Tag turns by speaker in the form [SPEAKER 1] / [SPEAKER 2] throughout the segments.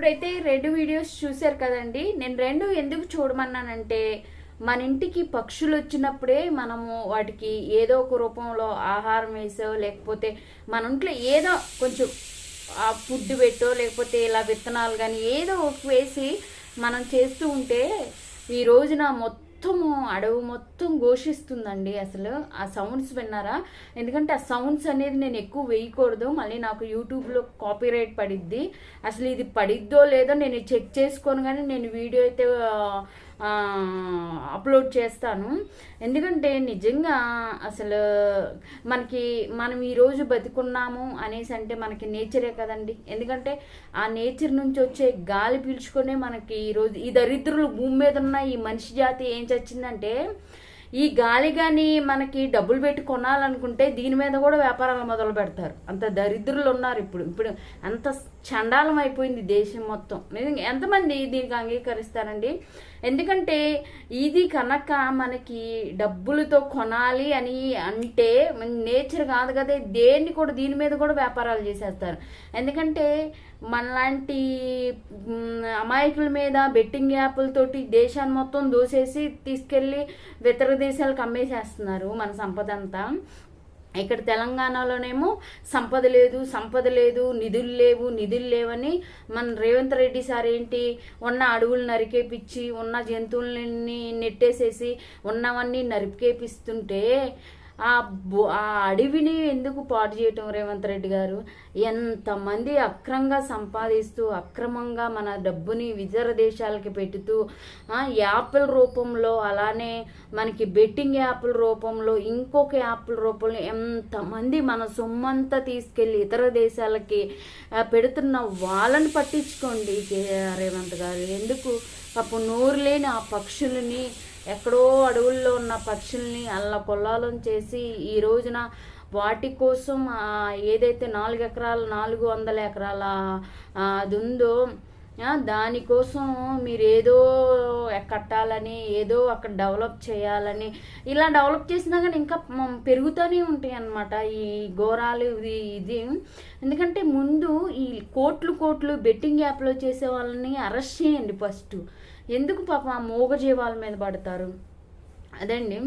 [SPEAKER 1] ఇప్పుడైతే రెండు వీడియోస్ చూశారు కదండి. నేను రెండు ఎందుకు చూడమన్నానంటే మన ఇంటికి పక్షులు వచ్చినప్పుడే మనము వాటికి ఏదో ఒక రూపంలో ఆహారం వేసో లేకపోతే మన ఇంట్లో ఏదో కొంచెం ఆ ఫుడ్ పెట్టో లేకపోతే ఇలా విత్తనాలు కానీ ఏదో ఒక వేసి మనం చేస్తూ ఉంటే ఈ రోజున మొత్తము అడవి మొత్తం ఘోషిస్తుందండి అసలు. ఆ సౌండ్స్ విన్నారా? ఎందుకంటే ఆ సౌండ్స్ అనేది నేను ఎక్కువ వేయకూడదు. మళ్ళీ నాకు యూట్యూబ్లో కాపీరైట్ పడిద్ది. అసలు ఇది పడిద్దో లేదో నేను చెక్ చేసుకొని కానీ నేను వీడియో అయితే అప్లోడ్ చేస్తాను. ఎందుకంటే నిజంగా అసలు మనకి మనం ఈరోజు బతికున్నాము అనేసి అంటే మనకి నేచరే కదండి. ఎందుకంటే ఆ నేచర్ నుంచి వచ్చే గాలి పీల్చుకునే మనకి ఈరోజు ఈ దరిద్రులు భూమి మీద ఉన్న ఈ మనిషి జాతి ఏం చచ్చిందంటే ఈ గాలి కానీ మనకి డబ్బులు పెట్టి కొనాలనుకుంటే దీని మీద కూడా వ్యాపారాలు మొదలు పెడతారు. అంత దరిద్రులు ఉన్నారు ఇప్పుడు. ఇప్పుడు అంత చండాలం అయిపోయింది దేశం మొత్తం. ఎంతమంది దీనికి అంగీకరిస్తారండి? ఎందుకంటే ఇది కనుక మనకి డబ్బులతో కొనాలి అని అంటే నేచర్ కాదు కదా దేన్ని కూడా దీని మీద కూడా వ్యాపారాలు చేసేస్తారు. ఎందుకంటే మనలాంటి అమాయకుల మీద బెట్టింగ్ యాప్లతోటి దేశాన్ని మొత్తం దోసేసి తీసుకెళ్ళి ఇతర దేశాలకు అమ్మేసేస్తున్నారు మన సంపద అంతా. ఇక్కడ తెలంగాణలోనేమో సంపద లేదు సంపద లేదు నిధులు లేవు నిధులు లేవని మన రేవంత్ రెడ్డి సార్ ఏంటి ఉన్న అడవులు నరికేపిచ్చి ఉన్న జంతువులని నెట్టేసేసి ఉన్నవన్నీ నరికేపిస్తుంటే ఆ ఆ అడవిని ఎందుకు పాటు చేయటం రేవంత్ రెడ్డి గారు? ఎంతమంది అక్రంగా సంపాదిస్తూ అక్రమంగా మన డబ్బుని ఇతర దేశాలకి పెట్టుతూ యాప్ల రూపంలో అలానే మనకి బెట్టింగ్ యాప్ల రూపంలో ఇంకొక యాప్ల రూపంలో ఎంతమంది మన సొమ్మంతా తీసుకెళ్ళి ఇతర దేశాలకి పెడుతున్న వాళ్ళని పట్టించుకోండి రేవంత్ గారు. ఎందుకు? పాపం నోరు లేని ఆ పక్షులని ఎక్కడో అడవుల్లో ఉన్న పక్షుల్ని అల్ల కొల్లాలం చేసి ఈ రోజున వాటి కోసం ఏదైతే నాలుగు ఎకరాలు నాలుగు వందల ఎకరాల అది ఉందో దానికోసం మీరు ఏదో కట్టాలని ఏదో అక్కడ డెవలప్ చేయాలని ఇలా డెవలప్ చేసినా కానీ ఇంకా పెరుగుతూనే ఉంటాయి అన్నమాట ఈ ఘోరాలు ఇది ఇది. ఎందుకంటే ముందు ఈ కోట్లు కోట్లు బెట్టింగ్ యాప్లో చేసే వాళ్ళని అరెస్ట్ చేయండి ఫస్ట్. ఎందుకు పాపం ఆ మూగజీవాల మీద పడతారు? అదండి.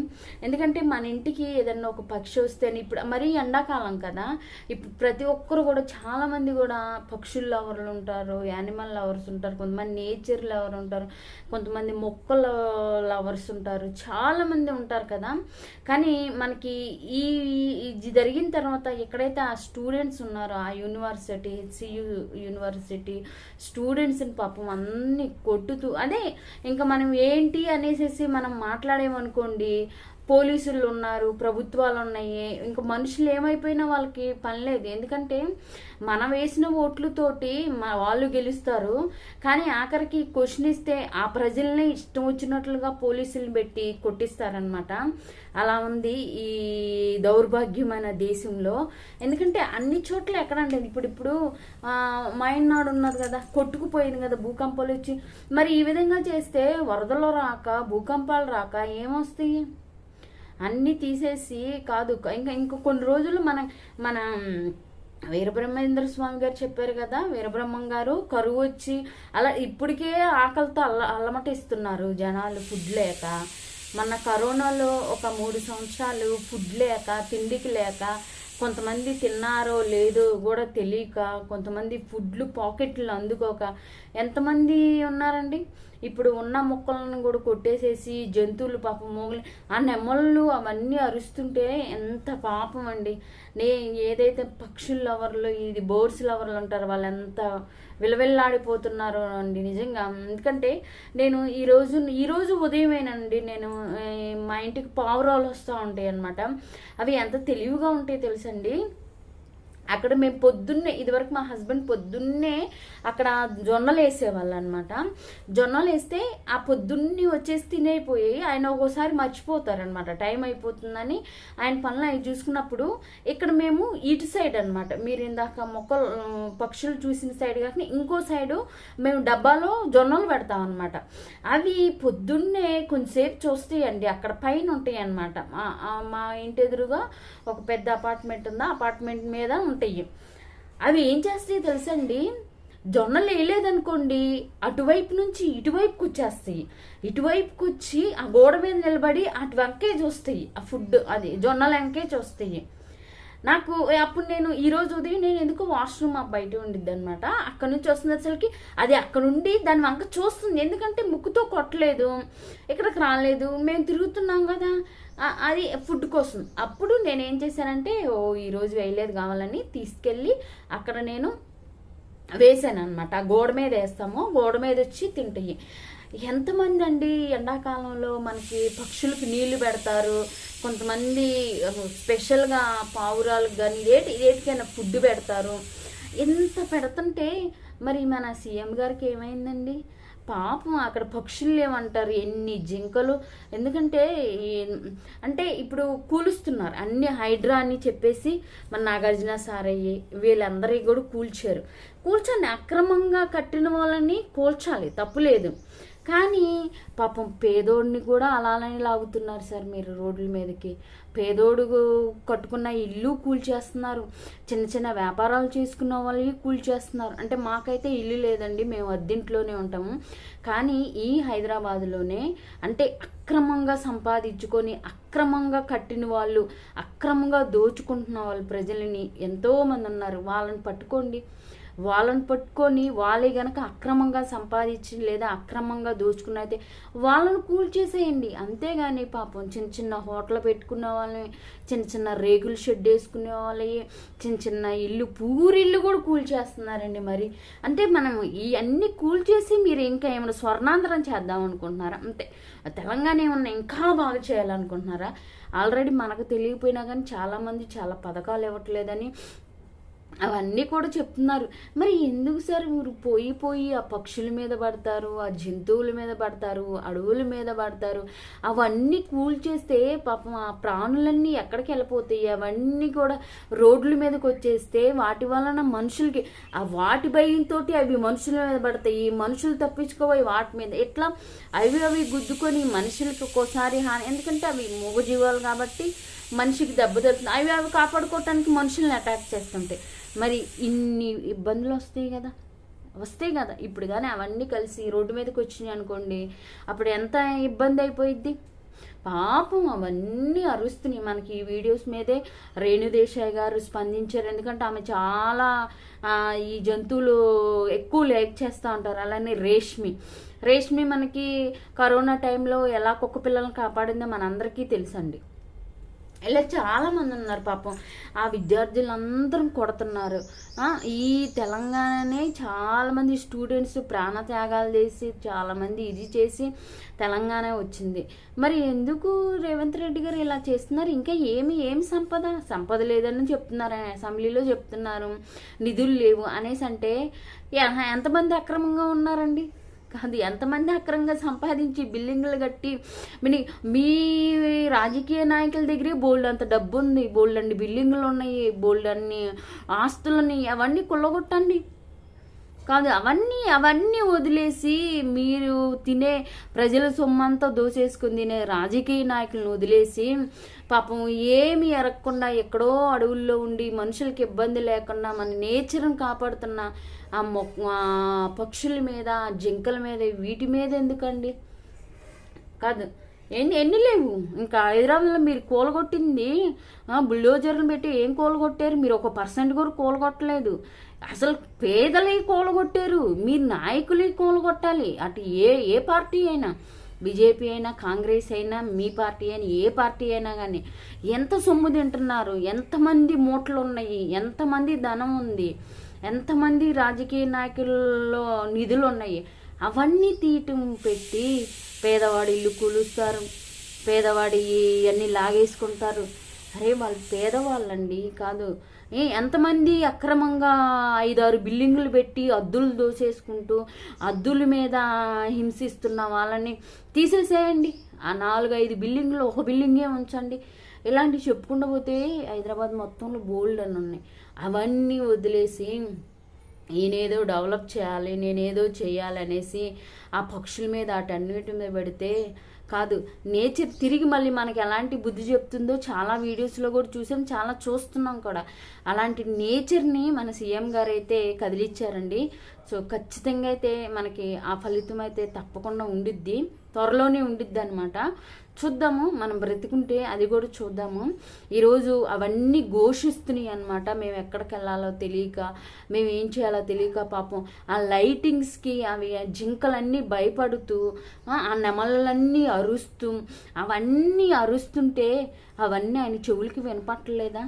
[SPEAKER 1] ఎందుకంటే మన ఇంటికి ఏదన్నా ఒక పక్షి వస్తే ఇప్పుడు మరీ ఎండాకాలం కదా ఇప్పుడు ప్రతి ఒక్కరు కూడా చాలా మంది కూడా పక్షుల లవర్లు ఉంటారు యానిమల్ లవర్స్ ఉంటారు కొంతమంది నేచర్ లవర్ ఉంటారు కొంతమంది మొక్కల లవర్స్ ఉంటారు చాలా మంది ఉంటారు కదా. కానీ మనకి ఈ ఇది జరిగిన తర్వాత ఎక్కడైతే ఆ స్టూడెంట్స్ ఉన్నారో ఆ యూనివర్సిటీ హెచ్సియు యూనివర్సిటీ స్టూడెంట్స్ని పాపం అన్ని కొట్టుతూ అదే ఇంకా మనం ఏంటి అనేసి మనం మాట్లాడేమనుకో మాట్లాడేమనుకోండి పోలీసులు ఉన్నారు ప్రభుత్వాలు ఉన్నాయి ఇంకా మనుషులు ఏమైపోయినా వాళ్ళకి పని లేదు. ఎందుకంటే మనం వేసిన ఓట్లతోటి వాళ్ళు గెలుస్తారు. కానీ ఆఖరికి క్వశ్చన్ ఇస్తే ఆ ప్రజల్ని ఇష్టం వచ్చినట్లుగా పోలీసులు పెట్టి కొట్టిస్తారనమాట అలా ఉంది ఈ దౌర్భాగ్యమైన దేశంలో. ఎందుకంటే అన్ని చోట్ల ఎక్కడండి? ఇప్పుడు ఇప్పుడు ఆ, ఉన్నది కదా కొట్టుకుపోయింది కదా భూకంపాలు వచ్చి. మరి ఈ విధంగా చేస్తే వరదలు రాక భూకంపాలు రాక ఏమొస్తాయి? అన్నీ తీసేసి కాదు ఇంకా ఇంకో కొన్ని రోజులు మన మన వీరబ్రహ్మేంద్ర స్వామి గారు చెప్పారు కదా వీరబ్రహ్మం గారు కరువు వచ్చి అలా ఇప్పటికే ఆకలితో అల్ల అల్లమటిస్తున్నారు జనాలు ఫుడ్ లేక. మన కరోనాలో ఒక మూడు సంవత్సరాలు ఫుడ్ లేక తిండికి లేక కొంతమంది తిన్నారో లేదో కూడా తెలియక కొంతమంది ఫుడ్లు పాకెట్లు అందుకోక. ఎంతమంది ఉన్నారండి? ఇప్పుడు ఉన్న మొక్కలను కూడా కొట్టేసేసి జంతువులు పాపం మోగలి ఆ నెమ్మళ్ళు అవన్నీ అరుస్తుంటే ఎంత పాపం అండి. నే ఏదైతే పక్షుల లవర్లు ఇది బోర్డ్స్ లవర్లు ఉంటారు వాళ్ళు ఎంత విలవిల్లాడిపోతున్నారు అండి నిజంగా. ఎందుకంటే నేను ఈరోజు ఈరోజు ఉదయమేనండి నేను మా ఇంటికి పావురాలు వస్తూ ఉంటాయి అన్నమాట అవి ఎంత తెలివిగా ఉంటాయి తెలుసండి. అక్కడ మేము పొద్దున్నే ఇదివరకు మా హస్బెండ్ పొద్దున్నే అక్కడ జొన్నలు వేసేవాళ్ళు అనమాట జొన్నలు వేస్తే ఆ పొద్దున్నే వచ్చేసి తినైపోయి ఆయన ఒక్కోసారి మర్చిపోతారనమాట. టైం అయిపోతుందని ఆయన పనులు అవి చూసుకున్నప్పుడు ఇక్కడ మేము ఇటు సైడ్ అనమాట. మీరు ఇందాక మొక్కలు పక్షులు చూసిన సైడ్ కాకుండా ఇంకో సైడు మేము డబ్బాలో జొన్నలు పెడతాం అనమాట అవి పొద్దున్నే కొంచెంసేపు చూస్తాయండి. అక్కడ పైన ఉంటాయి అనమాట మా ఇంటి ఎదురుగా ఒక పెద్ద అపార్ట్మెంట్ ఉందా? అపార్ట్మెంట్ మీద ఉంటాయి. అవి ఏం చేస్తాయి తెలుసండి? జొన్నలు వేయలేదనుకోండి అటువైపు నుంచి ఇటువైపుకి వచ్చేస్తాయి. ఇటువైపుకి వచ్చి ఆ గోడ మీద నిలబడి అటు వెంకే చూస్తాయి. ఆ ఫుడ్ అది జొన్నలు వెంకే చూస్తాయి. నాకు అప్పుడు నేను ఈ రోజు ఉదయం నేను ఎందుకు వాష్రూమ్ ఆ బయట ఉండిద్ది అనమాట అక్కడ నుంచి వస్తుంది అసలుకి అది అక్కడ ఉండి దాని వంక చూస్తుంది. ఎందుకంటే ముక్కుతో కొట్టలేదు. ఇక్కడికి రాలేదు. మేము తిరుగుతున్నాం కదా. అది ఫుడ్ కోసం. అప్పుడు నేను ఏం చేశానంటే ఓ ఈరోజు వేయలేదు కావాలని తీసుకెళ్ళి అక్కడ నేను వేసాను అనమాట గోడ మీద వేస్తాము. గోడ మీద వచ్చి తింటాయి. ఎంతమంది అండి ఎండాకాలంలో మనకి పక్షులకు నీళ్ళు పెడతారు. కొంతమంది స్పెషల్గా పావురాలకు కానీ ఏటి ఇదేటికైనా ఫుడ్ పెడతారు. ఎంత పెడుతుంటే మరి మన సీఎం గారికి ఏమైందండి? పాపం అక్కడ పక్షులు ఏమంటారు ఎన్ని జింకలు. ఎందుకంటే అంటే ఇప్పుడు కూలుస్తున్నారు అన్ని హైడ్రా అని చెప్పేసి మన నాగార్జున సారయ్యి వీళ్ళందరి కూడా కూల్చారు. కూల్చండి అక్రమంగా కట్టిన వాళ్ళని కూల్చాలి తప్పులేదు కానీ పాపం పేదోడిని కూడా అలానే లాగుతున్నారు సార్ మీరు రోడ్ల మీదకి. పేదోడు కట్టుకున్న ఇల్లు కూల్చేస్తున్నారు. చిన్న చిన్న వ్యాపారాలు చేసుకున్న వాళ్ళవి కూల్చేస్తున్నారు. అంటే మాకైతే ఇల్లు లేదండి మేము అద్దెంట్లోనే ఉంటాము. కానీ ఈ హైదరాబాద్లోనే అంటే అక్రమంగా సంపాదించుకొని అక్రమంగా కట్టిన వాళ్ళు అక్రమంగా దోచుకుంటున్న వాళ్ళు ప్రజలని ఎంతోమంది ఉన్నారు. వాళ్ళని పట్టుకోండి. వాళ్ళని పట్టుకొని వాళ్ళే గనక అక్రమంగా సంపాదించి లేదా అక్రమంగా దోచుకున్నైతే వాళ్ళని కూల్చేసేయండి అంతేగాని పాపం చిన్న చిన్న హోటల్ పెట్టుకున్న వాళ్ళని చిన్న చిన్న రేకుల షెడ్ వేసుకునే వాళ్ళవి చిన్న చిన్న ఇల్లు పూరిల్లు కూడా కూల్చేస్తున్నారండి మరి. అంటే మనం ఇవన్నీ కూల్చేసి మీరు ఇంకా ఏమైనా స్వర్ణాంతరం చేద్దాం అనుకుంటున్నారా? అంతే. తెలంగాణ ఏమన్నా ఇంకా బాగా చేయాలనుకుంటున్నారా? ఆల్రెడీ మనకు తెలియపోయినా కానీ చాలామంది చాలా పథకాలు ఇవ్వట్లేదని అవన్నీ కూడా చెప్తున్నారు. మరి ఎందుకు సార్ మీరు పోయి పోయి ఆ పక్షుల మీద పడతారు ఆ జంతువుల మీద పడతారు అడవుల మీద పడతారు? అవన్నీ కూల్చేస్తే పాపం ఆ ప్రాణులన్నీ ఎక్కడికి వెళ్ళిపోతాయి? అవన్నీ కూడా రోడ్ల మీదకి వచ్చేస్తే వాటి వలన మనుషులకి ఆ వాటి భయంతో అవి మనుషుల మీద పడతాయి. మనుషులు తప్పించుకోవాలి వాటి మీద ఇట్లా అవి అవి గుద్దుకొని మనుషులకి ఒక్కోసారి హాని ఎందుకంటే అవి మూగజీవాలు కాబట్టి మనిషికి దెబ్బ తగులుతుంది అవి అవి కాపాడుకోవటానికి మనుషుల్ని అటాక్ చేస్తుంటాయి. మరి ఇన్ని ఇబ్బందులు వస్తాయి కదా. వస్తాయి కదా. ఇప్పుడు కానీ అవన్నీ కలిసి రోడ్డు మీదకి వచ్చినాయి అనుకోండి అప్పుడు ఎంత ఇబ్బంది అయిపోయిద్ది? పాపం అవన్నీ అరుస్తున్నాయి. మనకి ఈ వీడియోస్ మీదే రేణుదేశాయ్ గారు స్పందించారు. ఎందుకంటే ఆమె చాలా ఈ జంతువులు ఎక్కువ లైక్ చేస్తూ ఉంటారు. అలానే రేష్మి. రేష్మి మనకి కరోనా టైంలో ఎలా కుక్క పిల్లల్ని కాపాడిందో మనందరికీ తెలుసండి. ఇలా చాలా మంది ఉన్నారు పాపం. ఆ విద్యార్థులందరం కొడుతున్నారు. ఈ తెలంగాణనే చాలా మంది స్టూడెంట్స్ ప్రాణత్యాగాలు చేసి చాలా మంది ఇది చేసి తెలంగాణ వచ్చింది. మరి ఎందుకు రేవంత్ రెడ్డి గారు ఇలా చేస్తున్నారు? ఇంకా ఏమి ఏమి సంపద? సంపద లేదని చెప్తున్నారు అసెంబ్లీలో చెప్తున్నారు. నిధులు లేవు అనేసి అంటే ఎంతమంది అక్రమంగా ఉన్నారండి? కాదు ఎంతమంది అక్రంగా సంపాదించి బిల్డింగ్లు కట్టి మీ మీ రాజకీయ నాయకుల దగ్గరే బోల్డ్ అంత డబ్బు ఉంది బోల్డ్ అన్ని బిల్డింగ్లు ఉన్నాయి బోల్డ్ అన్ని ఆస్తులని అవన్నీ కుళ్ళగొట్టండి. కాదు అవన్నీ అవన్నీ వదిలేసి మీరు తినే ప్రజల సొమ్మంతా దోచేసుకుని తినే రాజకీయ నాయకులను వదిలేసి పాపం ఏమి ఎరగకుండా ఎక్కడో అడవుల్లో ఉండి మనుషులకి ఇబ్బంది లేకుండా మన నేచర్ని కాపాడుతున్న ఆ మొక్క ఆ పక్షుల మీద జింకల మీద వీటి మీద ఎందుకండి? కాదు ఎన్ని ఎన్ని లేవు? ఇంకా హైదరాబాద్లో మీరు కూలగొట్టింది. బుల్డోజర్లు పెట్టి ఏం కూలగొట్టారు? మీరు ఒక పర్సెంట్ కూడా కూలగొట్టలేదు. అసలు పేదలే కూలగొట్టారు. మీరు నాయకులే కూలగొట్టాలి. అటు ఏ ఏ పార్టీ అయినా బీజేపీ అయినా కాంగ్రెస్ అయినా మీ పార్టీ అయినా ఏ పార్టీ అయినా కానీ ఎంత సొమ్ము తింటున్నారు? ఎంతమంది మూటలు ఉన్నాయి ఎంతమంది ధనం ఉంది? ఎంతమంది రాజకీయ నాయకుల్లో నిధులు ఉన్నాయి అవన్నీ తీయటం పెట్టి పేదవాడి ఇల్లు కూలుస్తారు. పేదవాడి అన్నీ లాగేసుకుంటారు. అరే వాళ్ళు పేదవాళ్ళండి కాదు. ఏ ఎంతమంది అక్రమంగా ఐదారు బిల్డింగులు పెట్టి అద్దులు దోసేసుకుంటూ అద్దుల మీద హింసిస్తున్న వాళ్ళని తీసేసేయండి. ఆ నాలుగు ఐదు బిల్డింగ్లు ఒక బిల్డింగే ఉంచండి. ఇలాంటివి చెప్పుకుండా పోతే హైదరాబాద్ మొత్తంలో బోల్డ్ అని ఉన్నాయి. అవన్నీ వదిలేసి నేనేదో డెవలప్ చేయాలి నేనేదో చేయాలి అనేసి ఆ పక్షుల మీద అటన్నిటి మీద పెడితే కాదు. నేచర్ తిరిగి మళ్ళీ మనకి ఎలాంటి బుద్ధి చెప్తుందో చాలా వీడియోస్లో కూడా చూసాం చాలా చూస్తున్నాం కూడా. అలాంటి నేచర్ని మన సీఎం గారు అయితే కదిలిచ్చారండి. సో ఖచ్చితంగా అయితే మనకి ఆ ఫలితం అయితే తప్పకుండా ఉండిద్ది త్వరలోనే ఉండిద్ది అనమాట చూద్దాము మనం బ్రతికుంటే అది కూడా చూద్దాము. ఈరోజు అవన్నీ ఘోషిస్తున్నాయి అనమాట మేము ఎక్కడికి వెళ్ళాలో తెలియక మేము ఏం చేయాలో తెలియక పాపం ఆ లైటింగ్స్కి అవి జింకలన్నీ భయపడుతూ ఆ ఆ నెమలన్నీ అరుస్తూ అవన్నీ అరుస్తుంటే అవన్నీ ఆయన చెవులకి వినపట్టలేదా?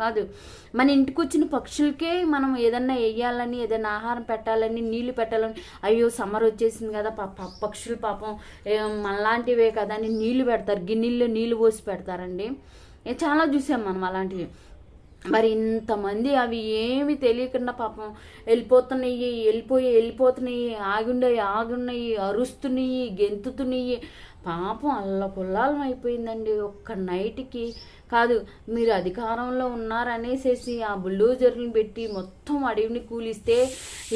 [SPEAKER 1] కాదు. మన ఇంటికి వచ్చిన పక్షులకే మనం ఏదన్నా వేయాలని ఏదైనా ఆహారం పెట్టాలని నీళ్ళు పెట్టాలని అయ్యో సమ్మర్ వచ్చేసింది కదా ప- పక్షులు పాపం మనలాంటివే కదా అని నీళ్ళు పెడతారు. గిన్నెల్లో నీళ్ళు పోసి పెడతారండి. చాలా చూసాం మనం అలాంటివి. మరి ఇంతమంది అవి ఏమి తెలియకుండా పాపం వెళ్ళిపోతున్నాయి వెళ్ళిపోయి వెళ్ళిపోతున్నాయి ఆగుండయి ఆగున్నాయి అరుస్తున్నాయి గెంతుతున్నాయి పాపం అల్లపుల్లాలం అయిపోయిందండి. ఒక్క నైట్కి కాదు మీరు అధికారంలో ఉన్నారనేసేసి ఆ బుల్డోజర్ని పెట్టి మొత్తం అడవిని కూలిస్తే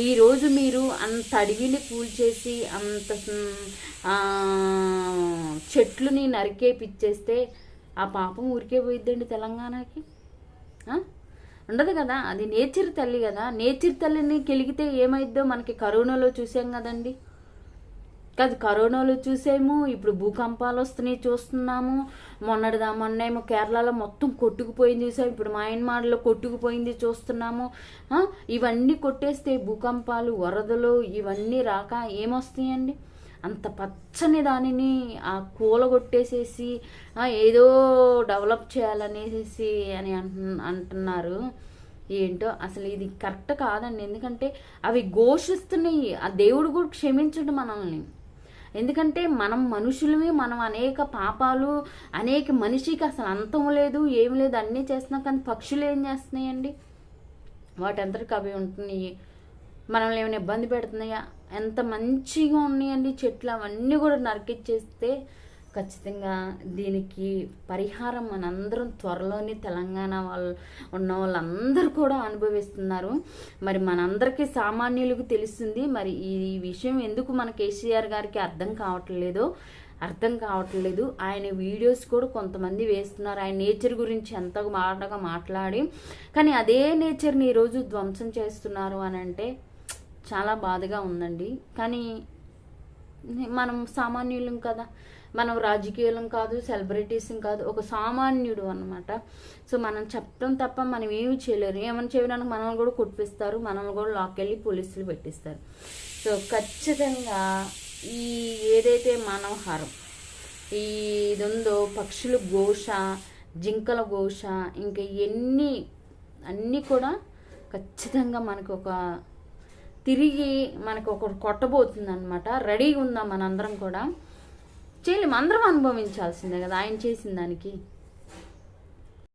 [SPEAKER 1] ఈరోజు మీరు అంత అడవిని కూల్చేసి అంత ఆ, చెట్లుని నరికేపిచ్చేస్తే ఆ పాపం ఊరికే పోయిద్దండి తెలంగాణకి. ఉండదు కదా అది నేచర్ తల్లి కదా. నేచర్ తల్లిని కెలిగితే ఏమైద్దో మనకి కరోనాలో చూసాం కదండి. కాదు కరోనాలో చూసేమో ఇప్పుడు భూకంపాలు వస్తున్నాయి చూస్తున్నాము. మొన్నటిదా మొన్నేమో కేరళలో మొత్తం కొట్టుకుపోయింది చూసాము. ఇప్పుడు మయన్మార్లో కొట్టుకుపోయింది చూస్తున్నాము. ఇవన్నీ కొట్టేస్తే భూకంపాలు వరదలు ఇవన్నీ రాక ఏమొస్తాయండి? అంత పచ్చని దానిని ఆ కూలగొట్టేసేసి కొట్టేసేసి ఏదో డెవలప్ చేయాలనేసి అని అంటు- అంటున్నారు. ఏంటో అసలు ఇది కరెక్ట్ కాదండి. ఎందుకంటే అవి ఘోషిస్తున్నాయి. ఆ దేవుడు కూడా క్షమించడు మనల్ని. ఎందుకంటే మనం మనుషులమే మనం అనేక పాపాలు అనేక మనిషికి అసలు అంతం లేదు ఏం లేదు అన్నీ చేస్తున్నాం కానీ పక్షులు ఏం చేస్తున్నాయండి? వాటంతటికి అవి ఉంటున్నాయి. మనల్ని ఏమైనా ఇబ్బంది పెడుతున్నాయా? ఎంత మంచిగా ఉన్నాయండి చెట్లు అవన్నీ కూడా నరికిచ్చేస్తే ఖచ్చితంగా దీనికి పరిహారం మనందరం త్వరలోనే తెలంగాణ వాళ్ళు ఉన్న వాళ్ళందరూ కూడా అనుభవిస్తున్నారు. మరి మనందరికీ సామాన్యులకు తెలుస్తుంది మరి ఈ విషయం ఎందుకు మన కేసీఆర్ గారికి అర్థం కావట్లేదో అర్థం కావట్లేదు. ఆయన వీడియోస్ కూడా కొంతమంది వేస్తున్నారు. ఆయన నేచర్ గురించి ఎంత బాగా మాట్లాడి కానీ అదే నేచర్ని ఈరోజు ధ్వంసం చేస్తున్నారు అని అంటే చాలా బాధగా ఉందండి. కానీ మనం సామాన్యులం కదా. మనం రాజకీయులం కాదు సెలబ్రిటీస్ కాదు ఒక సామాన్యుడు అనమాట సో మనం చెప్పడం తప్ప మనం ఏమి చేయలేరు. ఏమైనా చేయడానికి మనల్ని కూడా కొట్టిస్తారు మనల్ని కూడా లాక్కెళ్ళి పోలీసులు పెట్టిస్తారు. సో ఖచ్చితంగా ఈ ఏదైతే మానవహారం ఈ ఇది ఉందో పక్షుల ఘోష జింకల ఘోష ఇంకా ఎన్ని అన్నీ కూడా ఖచ్చితంగా మనకు ఒక తిరిగి మనకు ఒకటి కొట్టబోతుంది అనమాట రెడీగా ఉందాం మనందరం కూడా. చేయలేము. అందరం అనుభవించాల్సిందే కదా ఆయన చేసిన దానికి.